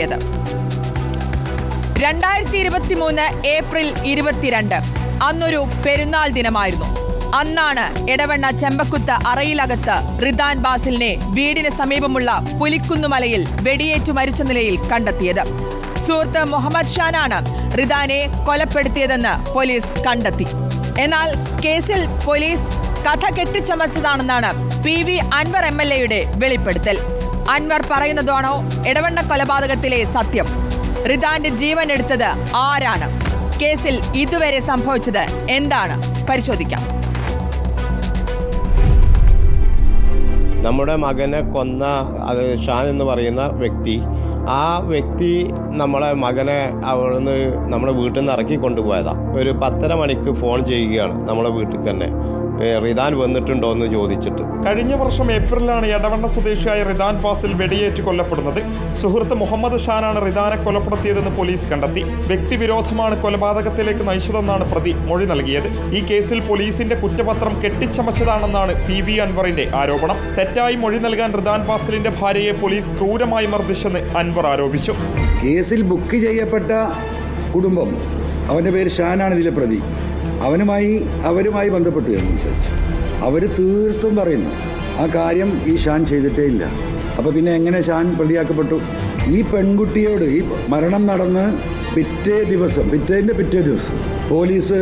യത് രണ്ടായിരത്തി ഇരുപത്തി മൂന്ന് ഏപ്രിൽ ഇരുപത്തിരണ്ട്. അന്നൊരു പെരുന്നാൾ ദിനമായിരുന്നു. അന്നാണ് എടവണ്ണ ചെമ്പക്കുത്ത് അറയിലകത്ത് റിദാൻ ബാസിലിനെ വീടിന് സമീപമുള്ള പുലിക്കുന്നുമലയിൽ വെടിയേറ്റു മരിച്ച നിലയിൽ കണ്ടെത്തിയത്. സുഹൃത്ത് മുഹമ്മദ് ഷാനാണ് റിദാനെ കൊലപ്പെടുത്തിയതെന്ന് പോലീസ് കണ്ടെത്തി. എന്നാൽ കേസിൽ പോലീസ് കഥ കെട്ടിച്ചമച്ചതാണെന്നാണ് P V Anvar M L എയുടെ വെളിപ്പെടുത്തൽ. അൻവർ പറയുന്നതാണോ? ഇടവണ്ണ കൊലപാതകത്തിലെ സത്യം. റിതാന്റെ ജീവൻ എടുത്തത് ആരാണ്? കേസിൽ ഇതുവരെ സംഭവിച്ചത് എന്താണ്? പരിശോധിക്കാം. നമ്മുടെ മകനെ കൊന്ന അത് ഷാൻ എന്ന് പറയുന്ന വ്യക്തി ആ വ്യക്തി നമ്മളെ മകനെ അവിടുന്ന് നമ്മുടെ വീട്ടിൽ നിന്ന് ഇറക്കി കൊണ്ടുപോയതാണ് ഒരു പത്തര മണിക്ക് ഫോൺ ചെയ്യുകയാണ് നമ്മുടെ വീട്ടിൽ തന്നെ. റിദാൻ വന്നിട്ടുണ്ടോ എന്ന് ചോദിച്ചിട്ട്. കഴിഞ്ഞ വർഷം ഏപ്രിലാണ് എടവണ്ണ സ്വദേശിയായ റിദാൻ ഫാസിൽ വെടിയേറ്റ് കൊല്ലപ്പെടുന്നത്. സുഹൃത്ത് മുഹമ്മദ് ഷാനാണ് റിദാനെ കൊലപ്പെടുത്തിയതെന്ന് പോലീസ് കണ്ടെത്തി. വ്യക്തിവിരോധമാണ് കൊലപാതകത്തിലേക്ക് നയിച്ചതെന്നാണ് പ്രതി മൊഴി നൽകിയത്. ഈ കേസിൽ പോലീസിന്റെ കുറ്റപത്രം കെട്ടിച്ചമച്ചതാണെന്നാണ് പി വി അൻവറിന്റെ ആരോപണം. തെറ്റായി മൊഴി നൽകാൻ റിദാൻ ഫാസിലിന്റെ ഭാര്യയെ പോലീസ് ക്രൂരമായി മർദ്ദിച്ചെന്ന് അൻവർ ആരോപിച്ചു. കേസിൽ ബുക്ക് ചെയ്യപ്പെട്ട കുടുംബം അവന്റെ പേര് ഷാനാണ് ഇതിലെ പ്രതി. അവനുമായി അവരുമായി ബന്ധപ്പെട്ടു എന്ന് അവർ തീർത്തും പറയുന്നു ആ കാര്യം ഈ ഷാൻ ചെയ്തിട്ടേ ഇല്ല. അപ്പോൾ പിന്നെ എങ്ങനെ ഷാൻ പ്രതിയാക്കപ്പെട്ടു? ഈ പെൺകുട്ടിയോട് ഈ മരണം നടന്ന് പിറ്റേ ദിവസം പിറ്റേന്റെ പിറ്റേ ദിവസം പോലീസ്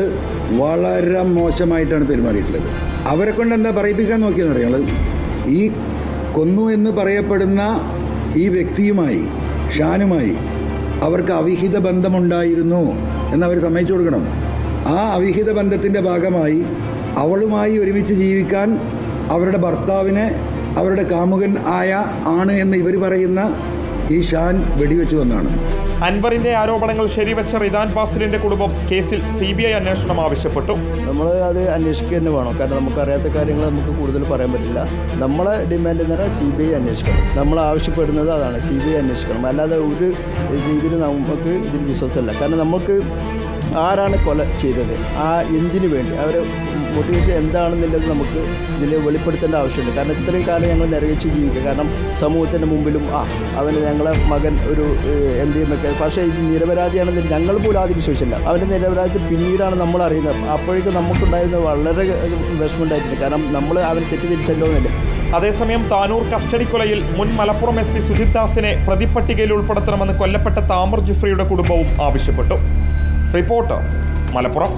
വളരെ മോശമായിട്ടാണ് പെരുമാറിയിട്ടുള്ളത്. അവരെ കൊണ്ട് എന്താ പറയിപ്പിക്കാൻ നോക്കിയെന്ന് ഈ കൊന്നു എന്ന് പറയപ്പെടുന്ന ഈ വ്യക്തിയുമായി ഷാനുമായി അവർക്ക് അവിഹിത ബന്ധമുണ്ടായിരുന്നു എന്നവർ സമ്മതിച്ചു കൊടുക്കണം. ആ അവിഹിത ബന്ധത്തിന്റെ ഭാഗമായി അവളുമായി ഒരുമിച്ച് ജീവിക്കാൻ അവരുടെ ഭർത്താവിനെ അവരുടെ കാമുകൻ ആയ ആണ് എന്ന് ഇവർ പറയുന്ന ഈ ഷാൻ വെടിവെച്ചു വന്നാണ് അൻവറിന്റെ ആരോപണങ്ങൾ ശരിവെച്ച റിദാൻ ബാസിലിന്റെ കുടുംബം കേസിൽ സി ബി ഐ അന്വേഷണം ആവശ്യപ്പെട്ടു. നമ്മൾ അത് അന്വേഷിക്കുക തന്നെ വേണം. കാരണം നമുക്ക് അറിയാത്ത കാര്യങ്ങൾ നമുക്ക് കൂടുതൽ പറയാൻ പറ്റില്ല. നമ്മളെ ഡിമാൻഡ് എന്ന് പറഞ്ഞാൽ സി ബി ഐ അന്വേഷിക്കണം. നമ്മൾ ആവശ്യപ്പെടുന്നത് അതാണ്. സി ബി ഐ അന്വേഷിക്കണം. അല്ലാതെ ഒരു രീതിയിൽ നമുക്ക് ഇതിൽ വിശ്വാസമല്ല. കാരണം നമുക്ക് ആരാണ് കൊല ചെയ്തത്? ആ എന്തിനു വേണ്ടി? അവരെ മോട്ടിവേറ്റ് എന്താണെന്നുള്ളത് നമുക്ക് ഇതിൽ വെളിപ്പെടുത്തേണ്ട ആവശ്യമുണ്ട്. കാരണം ഇത്രയും കാലം ഞങ്ങൾ നിറയിച്ച് ജീവിക്കുക. കാരണം സമൂഹത്തിന്റെ മുമ്പിലും ആ അവന് ഞങ്ങളെ മകൻ ഒരു എം ഡി എം ഒക്കെ. പക്ഷേ ഇത് നിരപരാധിയാണെന്ന് ഞങ്ങൾ പോലും ആദ്യം വിശ്വസിച്ചില്ല അവന്റെ നിരപരാധി പിന്നീടാണ് നമ്മൾ അറിയുന്നത്. അപ്പോഴേക്കും നമുക്കുണ്ടായിരുന്ന വളരെ വിഷമമുണ്ടായിട്ടുണ്ട്. കാരണം നമ്മൾ അവൻ എന്നല്ലേ? അതേസമയം താനൂർ കസ്റ്റഡി കൊലയിൽ മുൻ മലപ്പുറം എസ് പി സുജിത് ദാസിനെ പ്രതിപ്പട്ടികയിൽ ഉൾപ്പെടുത്തണമെന്ന് കൊല്ലപ്പെട്ട താമർ ജിഫ്രിയുടെ കുടുംബവും ആവശ്യപ്പെട്ടു. റിപ്പോർട്ടർ മലപ്പുറം